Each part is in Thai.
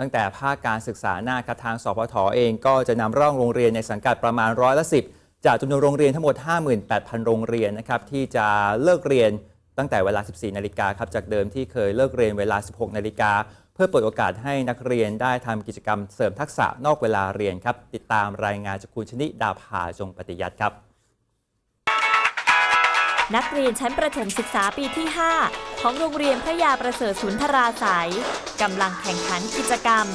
ตั้งแต่ภาคการศึกษาหน้าครับทางสพทเองก็จะนำร่องโรงเรียนในสังกัดประมาณร้อยละสิจากจำนวนโรงเรียนทั้งหมด 58,000 โรงเรียนนะครับที่จะเลิกเรียนตั้งแต่เวลา 14 นาฬิกาครับจากเดิมที่เคยเลิกเรียนเวลา 16 นาฬิกาเพื่อเปิดโอกาสให้นักเรียนได้ทำกิจกรรมเสริมทักษะนอกเวลาเรียนครับ ติดตามรายงานจากคุณชนิดาภาจงปฏิยัติครับ นักเรียนชั้นประถมศึกษาปีที่ 5 ของโรงเรียนพระยาประเสริฐสุนทราสายกำลังแข่งขันกิจกรรม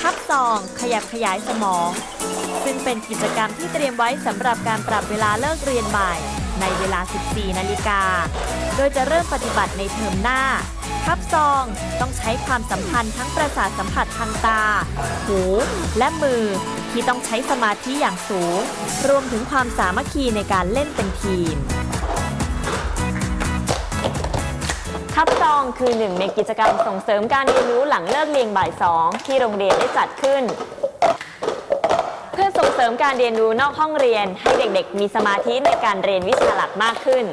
ทับซอง ขยับขยายสมอง ซึ่งเป็นกิจกรรมที่เตรียมไว้สำหรับการปรับเวลาเลิกเรียนบ่าย ในเวลา 14 นาฬิกา โดยจะเริ่มปฏิบัติในเทอมหน้า ทับซองต้องใช้ความสัมพันธ์ทั้งประสาทสัมผัสทางตา หู และมือที่ต้องใช้สมาธิอย่างสูง รวมถึงความสามัคคีในการเล่นเป็นทีม ทับซองคือหนึ่งในกิจกรรมส่งเสริมการเรียนรู้หลังเลิกเรียนบ่ายสองที่โรงเรียนได้จัดขึ้น เพื่อส่งเสริมการเรียนรู้นอกห้องเรียน ให้เด็กๆ มีสมาธิในการเรียนวิชาหลักมากขึ้น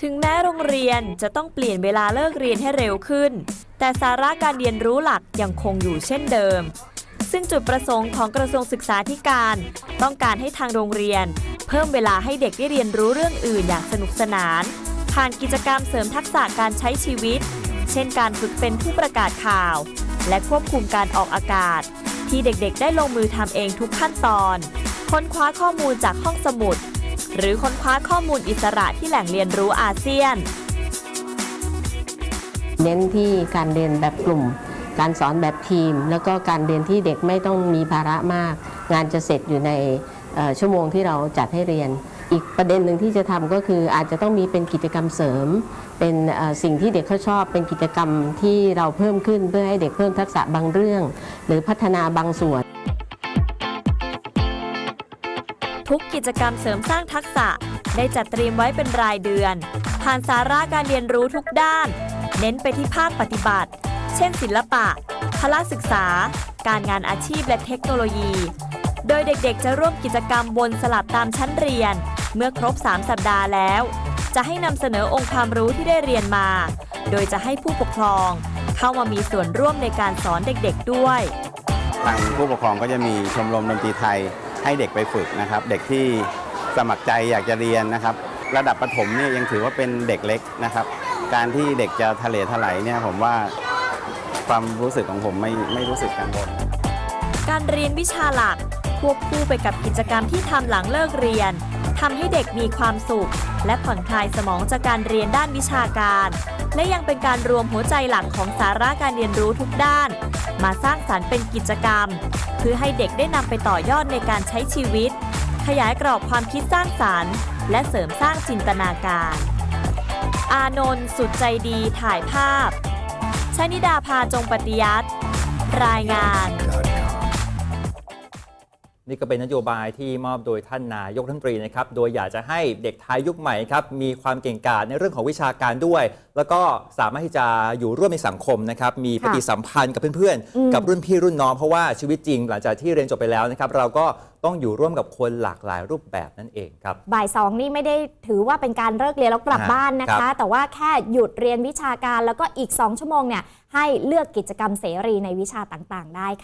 ถึงแม้โรงเรียนจะต้องเปลี่ยนเวลาเลิกเรียนให้เร็วขึ้น แต่สาระการเรียนรู้หลักยังคงอยู่เช่นเดิม ซึ่งจุดประสงค์ของกระทรวงศึกษาธิการ ต้องการให้ทางโรงเรียน เพิ่มเวลาให้เด็กได้เรียนรู้เรื่องอื่นอย่างสนุกสนาน ผ่านกิจกรรมเสริมทักษะการใช้ชีวิต เช่นการฝึกเป็นผู้ประกาศข่าว และควบคุมการออกอากาศ ที่เด็กๆ ได้ลงมือทำเองทุกขั้นตอน ค้นคว้าข้อมูลจากห้องสมุด หรือค้นคว้าข้อมูลอิสระที่แหล่งเรียนรู้อาเซียน เน้นที่การเรียนแบบกลุ่ม การสอนแบบทีม แล้วก็การเรียนที่เด็กไม่ต้องมีภาระมาก งานจะเสร็จอยู่ในชั่วโมงที่เราจัดให้เรียน อีกประเด็นหนึ่งที่จะทำก็คืออาจจะต้องมีเป็นกิจกรรมเสริม เป็นสิ่งที่เด็กเขาชอบ เป็นกิจกรรมที่เราเพิ่มขึ้นเพื่อให้เด็กเพิ่มทักษะบางเรื่อง หรือพัฒนาบางส่วน ทุกกิจกรรมเสริมสร้างทักษะ ได้จัดเตรียมไว้เป็นรายเดือน ผ่านสาระการเรียนรู้ทุกด้าน เน้นไปที่ภาคปฏิบัติ เช่น ศิลปะพละศึกษา การงานอาชีพและเทคโนโลยีโดยเด็กๆ จะร่วมกิจกรรมบนสลับตามชั้นเรียน เมื่อครบ 3 สัปดาห์แล้ว จะให้นำเสนอองค์ความรู้ที่ได้เรียนมา โดยจะให้ผู้ปกครอง เข้ามามีส่วนร่วมในการสอนเด็กๆด้วยทางผู้ปกครองก็จะมีชมรมดนตรีไทยให้เด็กไปฝึกนะครับ เด็กที่สมัครใจอยากจะเรียนนะครับ ระดับประถมเนี่ยยังถือว่าเป็นเด็กเล็กนะครับ การที่เด็กจะทะเลทลายเนี่ยผมว่าความรู้สึกของผมไม่ไม่รู้สึกกังวลการเรียนวิชาหลักควบคู่ไปกับกิจกรรมที่ทำหลังเลิกเรียน ทำให้เด็กมีความสุข และผ่อนคลายสมองจากการเรียนด้านวิชาการ และยังเป็นการรวมหัวใจหลักของสาระการเรียนรู้ทุกด้าน มาสร้างสรรค์เป็นกิจกรรม เพื่อให้เด็กได้นำไปต่อยอดในการใช้ชีวิต ขยายกรอบความคิดสร้างสรรค์ และเสริมสร้างจินตนาการ อานนท์สุดใจดีถ่ายภาพชนิดาพาจงปฏิยัติรายงาน นี่ก็เป็นนโยบายที่มอบโดยท่านนายกรัฐมนตรีนะครับ โดยอยากจะให้เด็กไทยยุคใหม่ครับมีความเก่งกาจในเรื่องของวิชาการด้วย แล้วก็สามารถที่จะอยู่ร่วมในสังคมนะครับ มีปฏิสัมพันธ์กับเพื่อนอืมๆกับรุ่นพี่รุ่นน้อง เพราะว่าชีวิตจริงหลังจากที่เรียนจบไปแล้วนะครับ เราก็ต้องอยู่ร่วมกับคนหลากหลายรูปแบบนั่นเองครับ บ่ายสองนี่ไม่ได้ถือว่าเป็นการเลิกเรียนแล้วกลับฮะบ้านนะครัคะบแต่ว่าแค่หยุดเรียนวิชาการแล้วก็อีก 2 ชั่วโมงเนี่ยให้เลือกกิจกรรมเสรีในวิชาต่างๆ ได้ค่ะ